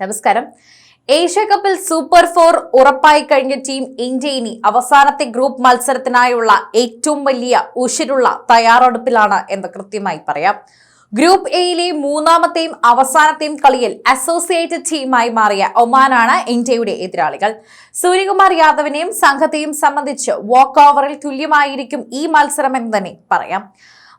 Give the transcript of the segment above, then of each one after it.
നമസ്കാരം. ഏഷ്യ കപ്പിൽ super four ഉറപ്പായി കഴിഞ്ഞ ടീം ഇന്ത്യ ഇനി അവസാനത്തെ ഗ്രൂപ്പ് മത്സരത്തിനായുള്ള ഏറ്റവും വലിയ ഉഷിരുള്ള തയ്യാറെടുപ്പിലാണ് എന്ന് കൃത്യമായി പറയാം. ഗ്രൂപ്പ് എയിലെ മൂന്നാമത്തെയും അവസാനത്തെയും കളിയിൽ അസോസിയേറ്റഡ് ടീമായി മാറിയ ഒമാനാണ് ഇന്ത്യയുടെ എതിരാളികൾ. സൂര്യകുമാർ യാദവിനെയും സംഘത്തെയും സംബന്ധിച്ച് വാക്ക് ഓവറിൽ തുല്യമായിരിക്കും ഈ മത്സരം എന്ന് തന്നെ പറയാം.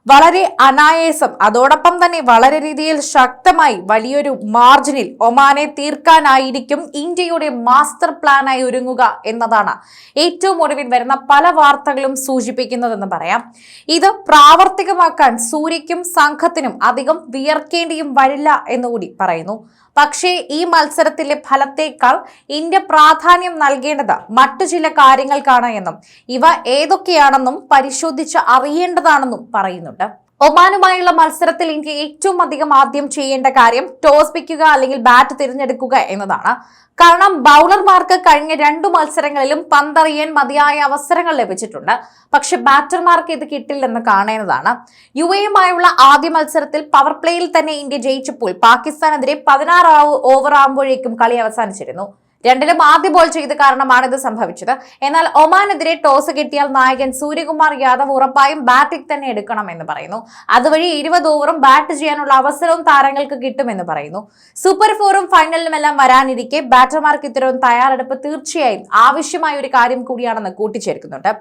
വളരെ അനായാസം അതോടൊപ്പം തന്നെ വളരെ രീതിയിൽ ശക്തമായി വലിയൊരു മാർജിനിൽ ഒമാനെ തീർക്കാനായിരിക്കും ഇന്ത്യയുടെ മാസ്റ്റർ പ്ലാനായി ഒരുങ്ങുക എന്നതാണ് ഏറ്റവും ഒടുവിൽ വരുന്ന പല വാർത്തകളും സൂചിപ്പിക്കുന്നതെന്ന് പറയാം. ഇത് പ്രാവർത്തികമാക്കാൻ സൂര്യക്കും സംഘത്തിനും അധികം വിയർക്കേണ്ടിയും വരില്ല എന്നുകൂടി പറയുന്നു. പക്ഷേ ഈ മത്സരത്തിലെ ഫലത്തേക്കാൾ ഇന്ത്യ പ്രാധാന്യം നൽകേണ്ടത് മറ്റു ചില കാര്യങ്ങൾക്കാണ് എന്നും ഇവ ഏതൊക്കെയാണെന്നും പരിശോധിച്ച് അറിയേണ്ടതാണെന്നും പറയുന്നുണ്ട്. ഒമാനുമായുള്ള മത്സരത്തിൽ ഇന്ത്യ ഏറ്റവും അധികം ആദ്യം ചെയ്യേണ്ട കാര്യം ടോസ് പിക്കുക അല്ലെങ്കിൽ ബാറ്റ് തിരഞ്ഞെടുക്കുക എന്നതാണ്. കാരണം ബൗളർമാർക്ക് കഴിഞ്ഞ രണ്ടു മത്സരങ്ങളിലും പന്തറിയാൻ മതിയായ അവസരങ്ങൾ ലഭിച്ചിട്ടുണ്ട്. പക്ഷെ ബാറ്റർമാർക്ക് ഇത് കിട്ടില്ലെന്ന് കാണേണ്ടതാണ് യു എയുമായുള്ള ആദ്യ മത്സരത്തിൽ പവർ പ്ലേയിൽ തന്നെ ഇന്ത്യ ജയിച്ചപ്പോൾ പാകിസ്ഥാനെതിരെ പതിനാറ് ഓവർ ആകുമ്പോഴേക്കും കളി അവസാനിച്ചിരുന്നു. രണ്ടിലും ആദ്യ ബോൾ ചെയ്ത് കാരണമാണ് ഇത് സംഭവിച്ചത്. എന്നാൽ ഒമാനെതിരെ ടോസ് കിട്ടിയാൽ നായകൻ സൂര്യകുമാർ യാദവ് ഉറപ്പായും ബാറ്റിംഗ് തന്നെ എടുക്കണം എന്ന് പറയുന്നു. അതുവഴി ഇരുപത് ഓവറും ബാറ്റ് ചെയ്യാനുള്ള അവസരവും താരങ്ങൾക്ക് കിട്ടുമെന്ന് പറയുന്നു. സൂപ്പർ ഫോറും ഫൈനലിലുമെല്ലാം വരാനിരിക്കെ ബാറ്റർമാർക്ക് ഇത്തരം തയ്യാറെടുപ്പ് തീർച്ചയായും ആവശ്യമായ ഒരു കാര്യം കൂടിയാണെന്ന് കൂട്ടിച്ചേർക്കുന്നുണ്ട്.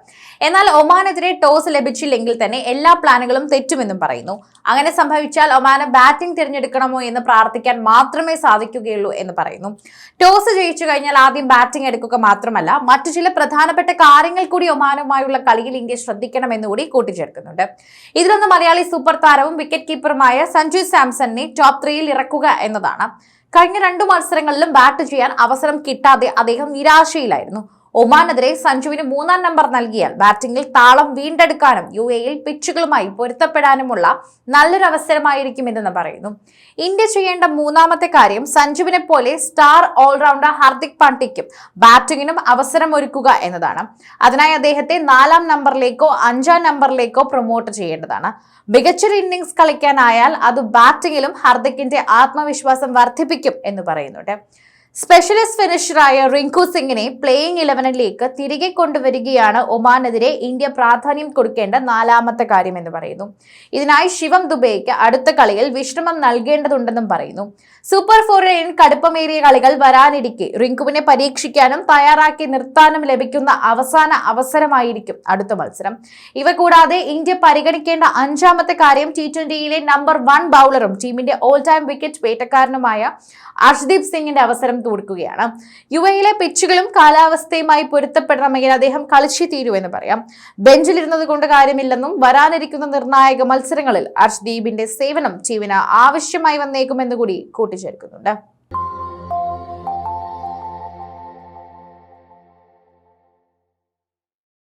എന്നാൽ ഒമാനെതിരെ ടോസ് ലഭിച്ചില്ലെങ്കിൽ തന്നെ എല്ലാ പ്ലാനുകളും തെറ്റുമെന്നും പറയുന്നു. അങ്ങനെ സംഭവിച്ചാൽ ഒമാന് ബാറ്റിംഗ് തിരഞ്ഞെടുക്കണമോ എന്ന് പ്രാർത്ഥിക്കാൻ മാത്രമേ സാധിക്കുകയുള്ളൂ എന്ന് പറയുന്നു. ടോസ് ജയിച്ചു കഴിഞ്ഞാൽ ആദ്യം ബാറ്റിംഗ് എടുക്കുക മാത്രമല്ല മറ്റു ചില പ്രധാനപ്പെട്ട കാര്യങ്ങൾ കൂടി ഒമാനുമായുള്ള കളിയിൽ ഇന്ത്യ ശ്രദ്ധിക്കണമെന്ന് കൂടി കൂട്ടിച്ചേർക്കുന്നുണ്ട്. ഇതിലൊന്ന് മലയാളി സൂപ്പർ താരവും വിക്കറ്റ് കീപ്പറുമായ സഞ്ജു സാംസണിനെ ടോപ്പ് ത്രീയിൽ ഇറക്കുക എന്നതാണ്. കഴിഞ്ഞ രണ്ടു മത്സരങ്ങളിലും ബാറ്റ് ചെയ്യാൻ അവസരം കിട്ടാതെ അദ്ദേഹം നിരാശയിലായിരുന്നു. ഒമാനെതിരെ സഞ്ജുവിന് മൂന്നാം നമ്പർ നൽകിയാൽ ബാറ്റിംഗിൽ താളം വീണ്ടെടുക്കാനും യു എയിൽ പിച്ചുകളുമായി പൊരുത്തപ്പെടാനുമുള്ള നല്ലൊരു അവസരമായിരിക്കും ഇതെന്ന് പറയുന്നു. ഇന്ത്യ ചെയ്യേണ്ട മൂന്നാമത്തെ കാര്യം സഞ്ജുവിനെ പോലെ സ്റ്റാർ ഓൾറൗണ്ടർ ഹാർദിക് പാണ്ഡ്യയ്ക്കും ബാറ്റിംഗിനും അവസരം ഒരുക്കുക എന്നതാണ്. അതിനായി അദ്ദേഹത്തെ നാലാം നമ്പറിലേക്കോ അഞ്ചാം നമ്പറിലേക്കോ പ്രൊമോട്ട് ചെയ്യേണ്ടതാണ്. മികച്ചൊരു ഇന്നിംഗ്സ് കളിക്കാനായാൽ അത് ബാറ്റിംഗിലും ഹാർദിക്കിന്റെ ആത്മവിശ്വാസം വർദ്ധിപ്പിക്കും എന്ന് പറയുന്നുണ്ട്. സ്പെഷ്യലിസ്റ്റ് ഫിനിഷറായ റിങ്കു സിംഗിനെ പ്ലേയിങ് ഇലവനിലേക്ക് തിരികെ കൊണ്ടുവരികയാണ് ഒമാനെതിരെ ഇന്ത്യ പ്രാധാന്യം കൊടുക്കേണ്ട നാലാമത്തെ കാര്യം എന്ന് പറയുന്നു. ഇതിനായി ശിവം ദുബൈക്ക് അടുത്ത കളിയിൽ വിശ്രമം നൽകേണ്ടതുണ്ടെന്നും പറയുന്നു. സൂപ്പർ ഫോറിൽ കടുപ്പമേറിയ കളികൾ വരാനിരിക്കെ റിങ്കുവിനെ പരീക്ഷിക്കാനും തയ്യാറാക്കി നിർത്താനും ലഭിക്കുന്ന അവസാന അവസരമായിരിക്കും അടുത്ത മത്സരം. ഇവ കൂടാതെ ഇന്ത്യ പരിഗണിക്കേണ്ട അഞ്ചാമത്തെ കാര്യം ടി ട്വന്റിയിലെ നമ്പർ വൺ ബൗളറും ടീമിന്റെ ഓൾ ടൈം വിക്കറ്റ് വേട്ടക്കാരനുമായ അർഷ്ദീപ് സിംഗിന്റെ അവസരം കൊടുക്കുകയാണ്. യു എയിലെ പിച്ചുകളും കാലാവസ്ഥയുമായി പൊരുത്തപ്പെടണമെങ്കിൽ അദ്ദേഹം കളിച്ചു എന്ന് പറയാം. ബെഞ്ചിലിരുന്നത് കൊണ്ട് കാര്യമില്ലെന്നും വരാനിരിക്കുന്ന നിർണായക മത്സരങ്ങളിൽ അർഷ്ദീപിന്റെ സേവനം ടീമിന് ആവശ്യമായി വന്നേക്കുമെന്ന് കൂടി കൂട്ടിച്ചേർക്കുന്നുണ്ട്.